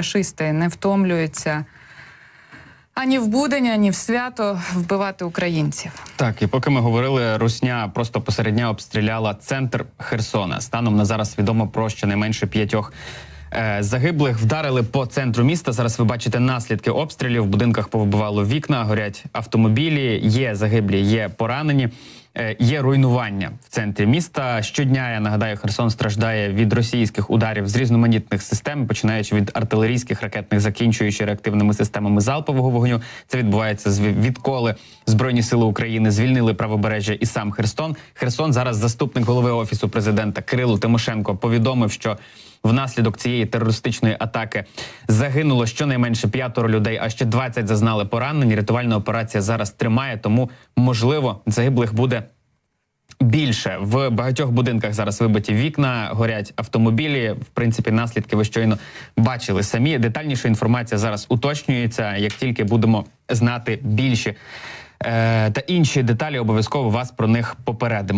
Рашисти не втомлюються ані в будень, ані в свято вбивати українців. Так, і поки ми говорили, Русня просто посеред дня обстріляла центр Херсона. Станом на зараз відомо про щонайменше п'ятьох. е, Загиблих вдарили по центру міста. Зараз ви бачите наслідки обстрілів. В будинках повибивало вікна, горять автомобілі. Є загиблі, є поранені. Е, Є руйнування в центрі міста. Щодня я нагадаю, Херсон страждає від російських ударів з різноманітних систем, починаючи від артилерійських ракетних, закінчуючи реактивними системами залпового вогню. Це відбувається відколи Збройні сили України звільнили правобережжя і сам Херсон. Херсон зараз заступник голови офісу президента Кирило Тимошенко повідомив, що внаслідок цієї терористичної атаки загинуло щонайменше п'ятеро людей, а ще 20 зазнали поранень. Рятувальна операція зараз тримає, тому можливо загиблих буде більше в багатьох будинках зараз вибиті вікна, горять автомобілі. В принципі, наслідки ви щойно бачили самі. Детальніша інформація зараз уточнюється. Як тільки будемо знати більші е, та інші деталі, обов'язково вас про них попередимо.